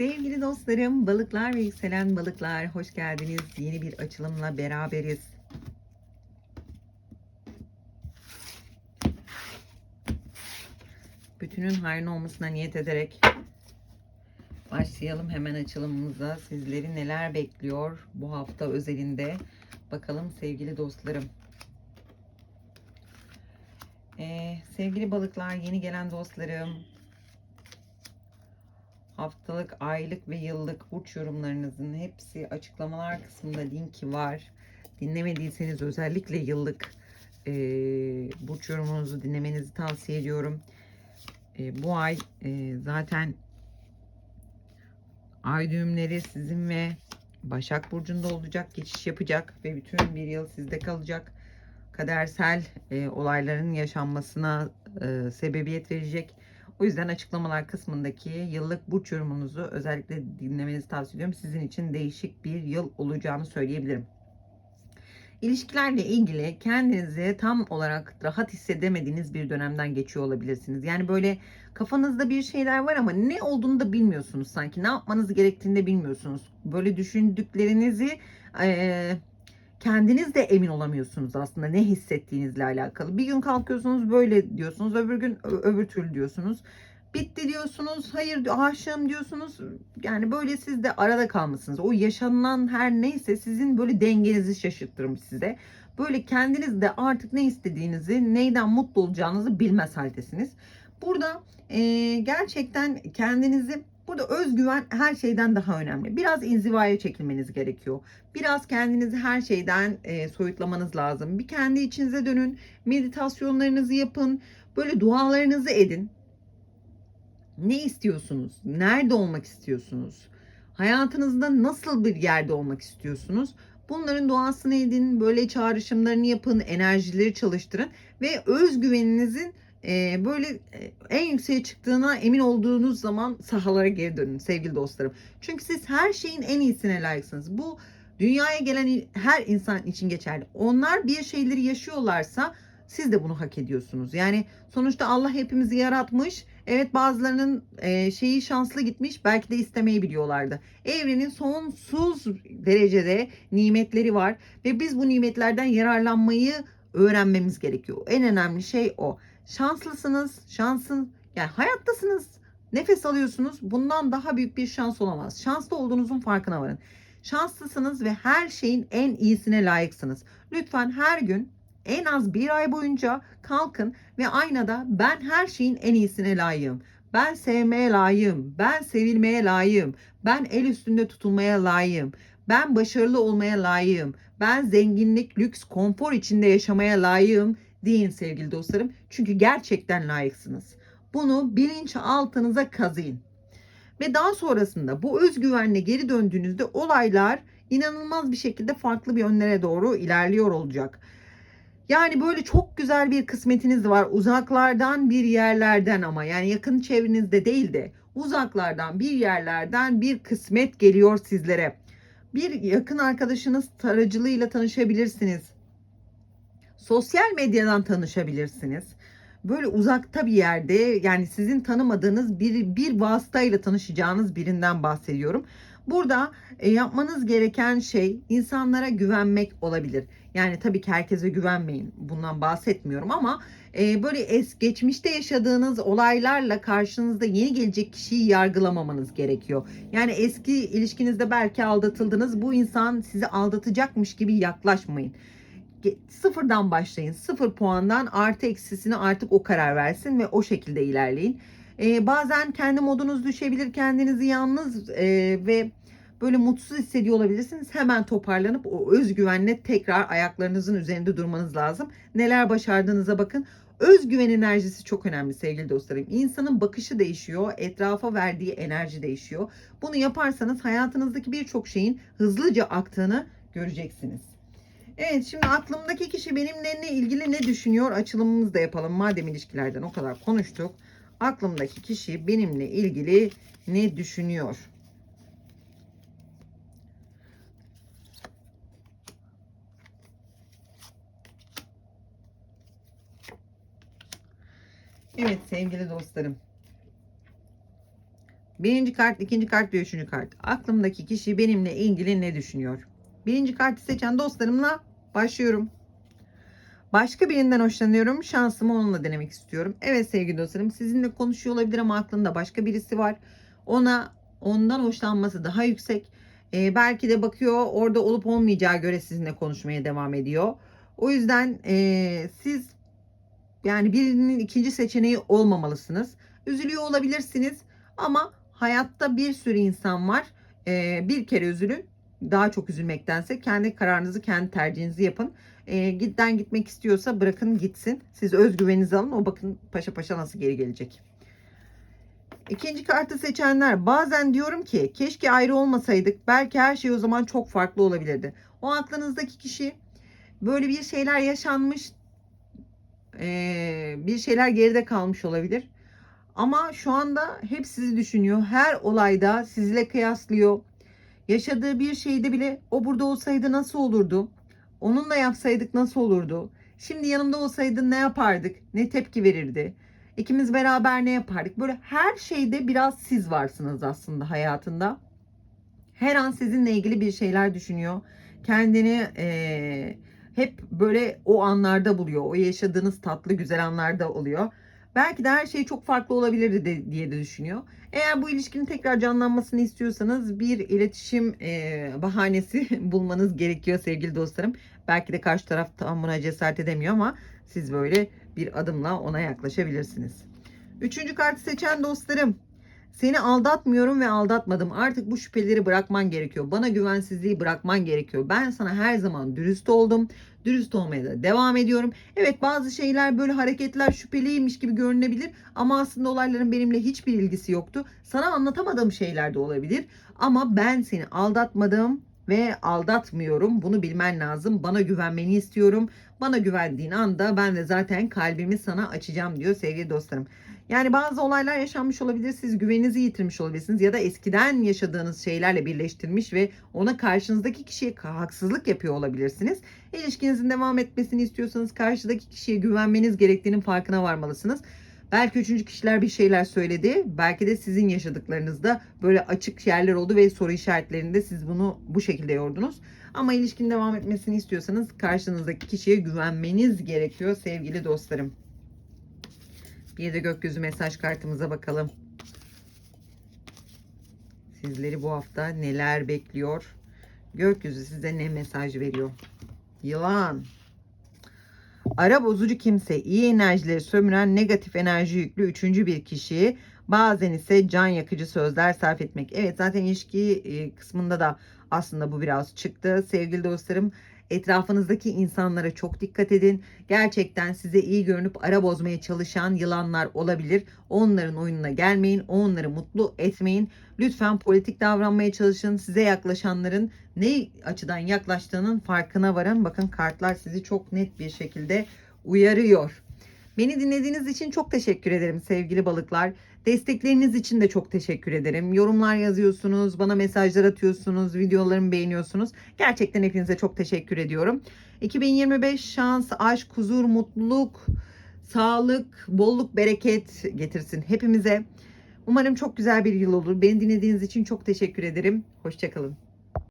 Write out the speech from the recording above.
Sevgili dostlarım, balıklar ve yükselen balıklar hoş geldiniz. Yeni bir açılımla beraberiz. Bütünün hayrına olmasına niyet ederek başlayalım hemen açılımımıza. Sizleri neler bekliyor bu hafta özelinde? Bakalım sevgili dostlarım. Ee, sevgili balıklar, yeni gelen dostlarım, haftalık, aylık ve yıllık burç yorumlarınızın hepsi açıklamalar kısmında linki var. Dinlemediyseniz özellikle yıllık e, burç yorumunuzu dinlemenizi tavsiye ediyorum. E, bu ay e, zaten ay düğümleri sizin ve Başak Burcu'nda olacak, geçiş yapacak ve bütün bir yıl sizde kalacak. Kadersel e, olayların yaşanmasına e, sebebiyet verecek. O yüzden açıklamalar kısmındaki yıllık burç yorumunuzu özellikle dinlemenizi tavsiye ediyorum. Sizin için değişik bir yıl olacağını söyleyebilirim. İlişkilerle ilgili kendinizi tam olarak rahat hissedemediğiniz bir dönemden geçiyor olabilirsiniz. Yani böyle kafanızda bir şeyler var ama ne olduğunu da bilmiyorsunuz sanki. Ne yapmanız gerektiğini de bilmiyorsunuz. Böyle düşündüklerinizi e, kendiniz de emin olamıyorsunuz aslında ne hissettiğinizle alakalı. Bir gün kalkıyorsunuz böyle diyorsunuz, öbür gün öbür türlü diyorsunuz. Bitti diyorsunuz, hayır aşığım diyorsunuz. Yani böyle siz de arada kalmışsınız. O yaşanılan her neyse sizin böyle dengenizi şaşırttırmış size. Böyle kendiniz de artık ne istediğinizi, neyden mutlu olacağınızı bilmez haldesiniz. Burada e, gerçekten kendinizi Burada özgüven her şeyden daha önemli. Biraz inzivaya çekilmeniz gerekiyor. Biraz kendinizi her şeyden e, soyutlamanız lazım. Bir kendi içinize dönün. Meditasyonlarınızı yapın. Böyle dualarınızı edin. Ne istiyorsunuz? Nerede olmak istiyorsunuz? Hayatınızda nasıl bir yerde olmak istiyorsunuz? Bunların duasını edin, böyle çağrışımlarını yapın, enerjileri çalıştırın ve özgüveninizin e, böyle e, en yükseğe çıktığına emin olduğunuz zaman sahalara geri dönün sevgili dostlarım. Çünkü siz her şeyin en iyisine layıksınız. Bu dünyaya gelen her insan için geçerli. Onlar bir şeyleri yaşıyorlarsa siz de bunu hak ediyorsunuz. Yani sonuçta Allah hepimizi yaratmış. Evet bazılarının e, şeyi şanslı gitmiş. Belki de istemeyi biliyorlardı. Evrenin sonsuz derecede nimetleri var ve biz bu nimetlerden yararlanmayı öğrenmemiz gerekiyor. En önemli şey o. Şanslısınız, şansın yani hayattasınız. Nefes alıyorsunuz. Bundan daha büyük bir şans olamaz. Şanslı olduğunuzun farkına varın. Şanslısınız ve her şeyin en iyisine layıksınız. Lütfen her gün en az bir ay boyunca kalkın ve aynada ben her şeyin en iyisine layığım. Ben sevmeye layığım. Ben sevilmeye layığım. Ben el üstünde tutulmaya layığım. Ben başarılı olmaya layığım. Ben zenginlik, lüks, konfor içinde yaşamaya layığım deyin sevgili dostlarım. Çünkü gerçekten layıksınız. Bunu bilinç altınıza kazıyın. Ve daha sonrasında bu özgüvenle geri döndüğünüzde olaylar inanılmaz bir şekilde farklı bir yönlere doğru ilerliyor olacak. Yani böyle çok güzel bir kısmetiniz var. Uzaklardan bir yerlerden ama yani yakın çevrenizde değil de uzaklardan bir yerlerden bir kısmet geliyor sizlere. Bir yakın arkadaşınız taracılığıyla tanışabilirsiniz. Sosyal medyadan tanışabilirsiniz. Böyle uzakta bir yerde yani sizin tanımadığınız bir, bir vasıtayla tanışacağınız birinden bahsediyorum. Burada e, yapmanız gereken şey insanlara güvenmek olabilir. Yani tabii ki herkese güvenmeyin. Bundan bahsetmiyorum ama e, böyle es geçmişte yaşadığınız olaylarla karşınızda yeni gelecek kişiyi yargılamamanız gerekiyor. Yani eski ilişkinizde belki aldatıldınız. Bu insan sizi aldatacakmış gibi yaklaşmayın sıfırdan başlayın. Sıfır puandan artı eksisini artık o karar versin ve o şekilde ilerleyin. Ee, bazen kendi modunuz düşebilir, kendinizi yalnız e, ve böyle mutsuz hissediyor olabilirsiniz. Hemen toparlanıp o özgüvenle tekrar ayaklarınızın üzerinde durmanız lazım. Neler başardığınıza bakın. Özgüven enerjisi çok önemli sevgili dostlarım. İnsanın bakışı değişiyor, etrafa verdiği enerji değişiyor. Bunu yaparsanız hayatınızdaki birçok şeyin hızlıca aktığını göreceksiniz. Evet şimdi aklımdaki kişi benimle ne ilgili ne düşünüyor açılımımızı da yapalım. Madem ilişkilerden o kadar konuştuk. Aklımdaki kişi benimle ilgili ne düşünüyor? Evet sevgili dostlarım. Birinci kart, ikinci kart ve üçüncü kart. Aklımdaki kişi benimle ilgili ne düşünüyor? Birinci kartı seçen dostlarımla başlıyorum. Başka birinden hoşlanıyorum. Şansımı onunla denemek istiyorum. Evet sevgili dostlarım sizinle konuşuyor olabilir ama aklında başka birisi var. Ona ondan hoşlanması daha yüksek. Ee, belki de bakıyor orada olup olmayacağı göre sizinle konuşmaya devam ediyor. O yüzden ee, siz yani birinin ikinci seçeneği olmamalısınız. Üzülüyor olabilirsiniz ama hayatta bir sürü insan var. Ee, bir kere üzülün. Daha çok üzülmektense kendi kararınızı, kendi tercihinizi yapın. Ee, gitten gitmek istiyorsa bırakın gitsin. Siz özgüveninizi alın. O bakın paşa paşa nasıl geri gelecek. İkinci kartı seçenler bazen diyorum ki keşke ayrı olmasaydık. Belki her şey o zaman çok farklı olabilirdi. O aklınızdaki kişi böyle bir şeyler yaşanmış ee, bir şeyler geride kalmış olabilir. Ama şu anda hep sizi düşünüyor. Her olayda sizinle kıyaslıyor. Yaşadığı bir şeyde bile o burada olsaydı nasıl olurdu? Onunla yapsaydık nasıl olurdu? Şimdi yanımda olsaydı ne yapardık? Ne tepki verirdi? İkimiz beraber ne yapardık? Böyle her şeyde biraz siz varsınız aslında hayatında. Her an sizinle ilgili bir şeyler düşünüyor. Kendini eee hep böyle o anlarda buluyor. O yaşadığınız tatlı güzel anlarda oluyor. Belki de her şey çok farklı olabilirdi de, diye de düşünüyor. Eğer bu ilişkinin tekrar canlanmasını istiyorsanız bir iletişim e, bahanesi bulmanız gerekiyor sevgili dostlarım. Belki de karşı taraf tam buna cesaret edemiyor ama siz böyle bir adımla ona yaklaşabilirsiniz. Üçüncü kartı seçen dostlarım. Seni aldatmıyorum ve aldatmadım. Artık bu şüpheleri bırakman gerekiyor. Bana güvensizliği bırakman gerekiyor. Ben sana her zaman dürüst oldum. Dürüst olmaya da devam ediyorum. Evet bazı şeyler böyle hareketler şüpheliymiş gibi görünebilir. Ama aslında olayların benimle hiçbir ilgisi yoktu. Sana anlatamadığım şeyler de olabilir. Ama ben seni aldatmadım ve aldatmıyorum. Bunu bilmen lazım. Bana güvenmeni istiyorum. Bana güvendiğin anda ben de zaten kalbimi sana açacağım diyor sevgili dostlarım. Yani bazı olaylar yaşanmış olabilir. Siz güveninizi yitirmiş olabilirsiniz ya da eskiden yaşadığınız şeylerle birleştirmiş ve ona karşınızdaki kişiye haksızlık yapıyor olabilirsiniz. İlişkinizin devam etmesini istiyorsanız karşıdaki kişiye güvenmeniz gerektiğinin farkına varmalısınız. Belki üçüncü kişiler bir şeyler söyledi. Belki de sizin yaşadıklarınızda böyle açık yerler oldu ve soru işaretlerinde siz bunu bu şekilde yordunuz. Ama ilişkin devam etmesini istiyorsanız karşınızdaki kişiye güvenmeniz gerekiyor sevgili dostlarım. Bir de gökyüzü mesaj kartımıza bakalım. Sizleri bu hafta neler bekliyor? Gökyüzü size ne mesaj veriyor? Yılan. Ara bozucu kimse, iyi enerjileri sömüren negatif enerji yüklü üçüncü bir kişi. Bazen ise can yakıcı sözler sarf etmek. Evet zaten ilişki kısmında da aslında bu biraz çıktı. Sevgili dostlarım Etrafınızdaki insanlara çok dikkat edin. Gerçekten size iyi görünüp ara bozmaya çalışan yılanlar olabilir. Onların oyununa gelmeyin. Onları mutlu etmeyin. Lütfen politik davranmaya çalışın. Size yaklaşanların ne açıdan yaklaştığının farkına varın. Bakın kartlar sizi çok net bir şekilde uyarıyor. Beni dinlediğiniz için çok teşekkür ederim sevgili balıklar. Destekleriniz için de çok teşekkür ederim. Yorumlar yazıyorsunuz, bana mesajlar atıyorsunuz, videolarımı beğeniyorsunuz. Gerçekten hepinize çok teşekkür ediyorum. 2025 şans, aşk, huzur, mutluluk, sağlık, bolluk, bereket getirsin hepimize. Umarım çok güzel bir yıl olur. Beni dinlediğiniz için çok teşekkür ederim. Hoşçakalın.